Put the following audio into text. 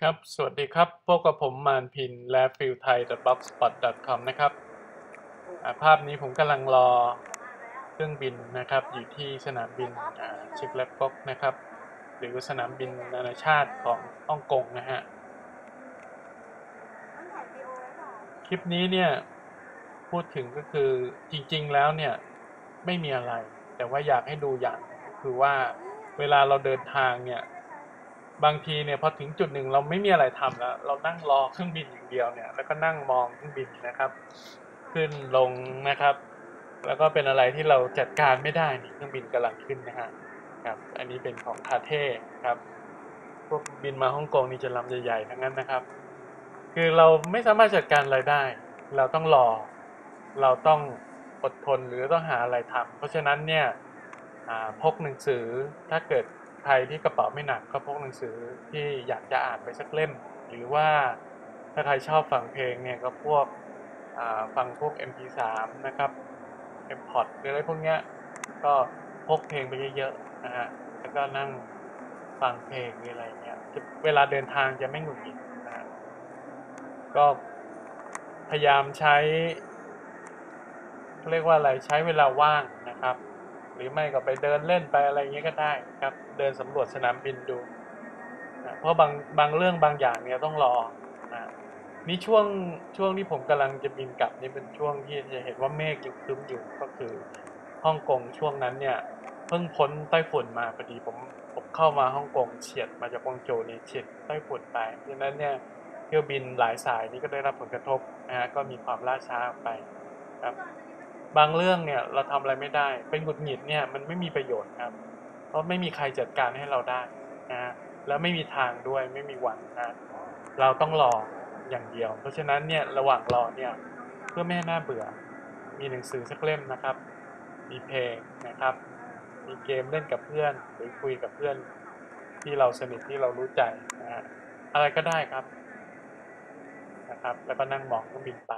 ครับ สวัสดีครับพบกับผมมานพิน และฟิลไทย blogspot com นะครับ ภาพนี้ผมกำลังรอเครื่องบินนะครับ อยู่ที่สนามบินชิคแลบกกนะครับ หรือสนามบินนานาชาติของฮ่องกงนะฮะ คลิปนี้เนี่ย พูดถึงก็คือจริงๆแล้วเนี่ย ไม่มีอะไร แต่ว่าอยากให้ดูอย่างคือว่าเวลาเราเดินทางเนี่ย บางทีเนี่ยพอถึงจุดหนึ่งเราไม่มีอะไรทำแล้ว เรานั่งรอเครื่องบินอย่างเดียวเนี่ย แล้วก็นั่งมองเครื่องบินนะครับ ขึ้นลงนะครับ แล้วก็เป็นอะไรที่เราจัดการไม่ได้นี่เครื่องบินกำลังขึ้นนะฮะครับ อันนี้เป็นของคาเท่ครับพวกบินมาฮ่องกงนี่จะลำใหญ่ๆทั้งนั้นนะครับ คือเราไม่สามารถจัดการอะไรได้ เราต้องรอ เราต้องอดทนหรือต้องหาอะไรทำเพราะฉะนั้นเนี่ยอ่าพกหนังสือถ้าเกิด ใครที่กระเป๋าไม่หนักก็พกหนังสือที่อยากจะอ่านไปสักเล่ม หรือว่าถ้าใครชอบฟังเพลงเนี่ยก็พวกฟังพวก MP3 นะครับ M-Pod หรืออะไรพวกเนี้ยก็พกเพลงไปเยอะๆนะฮะแล้วก็นั่งฟังเพลงหรืออะไรเงี้ยเวลาเดินทางจะไม่หงุดหงิดนะฮะก็พยายามใช้เรียกว่าอะไรใช้เวลาว่างนะครับ หรือไม่ก็ไปเดินเล่นไปอะไรเงี้ยก็ได้ครับ เดินสำรวจสนามบินดูนะเพราะบางบางเรื่องบางอย่างเนี่ยต้องรอนะนี่ช่วงช่วงที่ผมกำลังจะบินกลับนี่เป็นช่วงที่จะเห็นว่าเมฆยังครึ้มอยู่ก็คือฮ่องกงช่วงนั้นเนี่ยเพิ่งพ้นไต้ฝุ่นมาพอดีผมผมเข้ามาฮ่องกงเฉียดมาจากกวางโจวนี่เฉียดไต้ฝุ่นไปดังนั้นเนี่ยเที่ยวบินหลายสายนี้ก็ได้รับผลกระทบนะฮะก็มีความล่าช้าไปครับ บางเรื่องเนี่ยเราทำอะไรไม่ได้ เป็นหงุดหงิดเนี่ยมันไม่มีประโยชน์ครับ เพราะไม่มีใครจัดการให้เราได้นะฮะแล้วไม่มีทางด้วยไม่มีวันนะเราต้องรออย่างเดียว เพราะฉะนั้นเนี่ยระหว่างรอเนี่ยเพื่อไม่ให้หน่าเบื่อ มีหนังสือสักเล่มนะครับ มีเพลงนะครับ มีเกมเล่นกับเพื่อน หรือคุยกับเพื่อนที่เราสนิทที่เรารู้ใจนะฮะอะไรก็ได้ครับนะครับ แล้วก็นั่งมองเครื่องบินไป